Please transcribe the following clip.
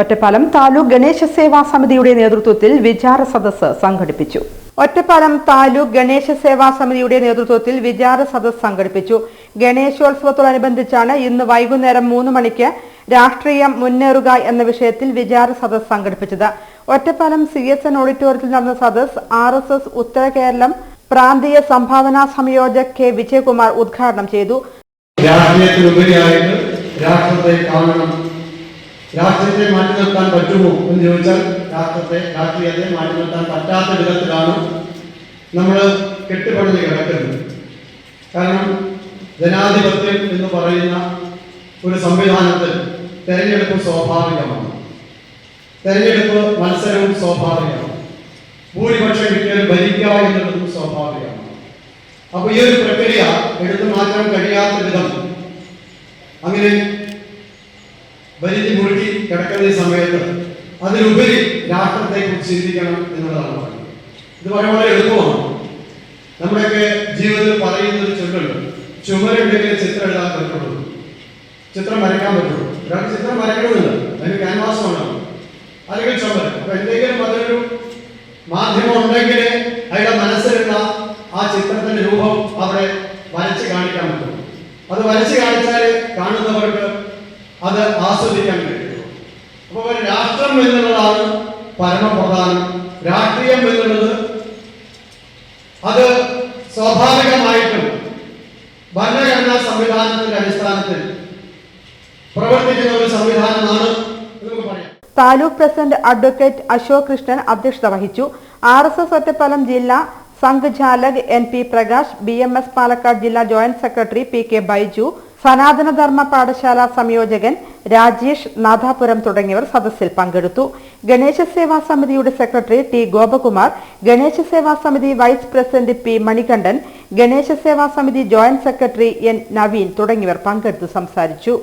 ഒറ്റപ്പാലം താലൂക്ക് ഗണേശ സേവാ സമിതിയുടെ നേതൃത്വത്തിൽ വിചാര സദസ് സംഘടിപ്പിച്ചു. ഒറ്റപ്പാലം താലൂക്ക് ഗണേശ സേവാ സമിതിയുടെ നേതൃത്വത്തിൽ വിചാര സദസ് സംഘടിപ്പിച്ചു. ഗണേശോത്സവത്തോടനുബന്ധിച്ചാണ് ഇന്ന് വൈകുന്നേരം മൂന്ന് മണിക്ക് രാഷ്ട്രീയം മുന്നേറുക എന്ന വിഷയത്തിൽ വിചാര സദസ് സംഘടിപ്പിച്ചത്. ഒറ്റപ്പാലം സി എസ് എൻ ഓഡിറ്റോറിയത്തിൽ നടന്ന സദസ് R S S Uttara Keralam പ്രാന്തീയ സംഭാവനാ സംയോജക് കെ വിജയകുമാർ ഉദ്ഘാടനം ചെയ്തു. രാഷ്ട്രത്തെ കാണണം. രാഷ്ട്രീയത്തെ മാറ്റി നിർത്താൻ പറ്റുമോ എന്ന് ചോദിച്ചാൽ രാഷ്ട്രത്തെ രാഷ്ട്രീയത്തെ മാറ്റി നിർത്താൻ പറ്റാത്ത വിധത്തിലാണ് നമ്മൾ കെട്ടുപണിഞ്ഞ് കിടക്കുന്നത്. കാരണം ജനാധിപത്യം എന്ന് പറയുന്ന ഒരു സംവിധാനത്തിൽ തെരഞ്ഞെടുപ്പ് സ്വാഭാവികമാണ്. തെരഞ്ഞെടുപ്പ് മത്സരവും സ്വാഭാവികമാണ്. ഭൂരിപക്ഷം കിട്ടിയാൽ ഭരിക്കുക എന്നുള്ളതും സ്വാഭാവികമാണ്. അപ്പൊ ഈ ഒരു പ്രക്രിയ എടുത്തു മാറ്റാൻ കഴിയാത്ത വിധം അങ്ങനെ ഭരിച്ചു കിടക്കുന്ന സമയത്ത് അതിലുപരി രാഷ്ട്രത്തെ കുറിച്ച് ചിന്തിക്കണം എന്നുള്ളതാണ് പറയുന്നത്. ഇത് വളരെ വളരെ എളുപ്പമാണ്. നമ്മുടെയൊക്കെ ജീവിതത്തിൽ പറയുന്ന ഒരു ചൊല്ലുണ്ട്. ചുമരുണ്ടെങ്കിൽ ചിത്രം എഴുതാൻ പറ്റുള്ളൂ. ചിത്രം വരയ്ക്കാൻ പറ്റുള്ളൂ. ഒരാൾക്ക് ചിത്രം വരയ്ക്കണമെന്നില്ല. അതിന് ക്യാൻവാസ് വേണം. അല്ലെങ്കിൽ ചുമര്. അപ്പൊ എന്തെങ്കിലും അതൊരു മാധ്യമം ഉണ്ടെങ്കിൽ അയാളുടെ മനസ്സിലുള്ള ആ ചിത്രത്തിന്റെ രൂപം അവിടെ വരച്ച് കാണിക്കാൻ പറ്റും അത് വരച്ച് കാണിച്ചാൽ കാണുന്നവർക്ക് അത് ആസ്വദിക്കാൻ കഴിയും. എന്നുള്ളതാണ് പരമപ്രധാനം രാഷ്ട്രീയം എന്നുള്ളത് അത് സ്വാഭാവികമായിട്ടും ഭരണഘടനാ സംവിധാനത്തിന്റെ അടിസ്ഥാനത്തിൽ പ്രവർത്തിക്കുന്ന ഒരു സംവിധാനമാണ് താലൂക്ക് പ്രസിഡന്റ് അഡ്വക്കേറ്റ് അശോക് കൃഷ്ണൻ അധ്യക്ഷത വഹിച്ചു. ആർ എസ് എസ് ഒറ്റപ്പാലം ജില്ലാ സംഘ് ജാലക് N P Prakash B M S Palakkad ജില്ലാ joint secretary P K Baiju Sanatana Dharma പാഠശാല സംയോജകൻ രാജേഷ് നാഥാപുരം തുടങ്ങിയവർ സദസ്സിൽ പങ്കെടുത്തു. ഗണേശ സേവാ സമിതിയുടെ secretary T Gopakumar Ganesha Seva Samiti vice president P Manikandan Ganesha Seva Samiti joint secretary N Naveen തുടങ്ങിയവർ പങ്കെടുത്തു സംസാരിച്ചു.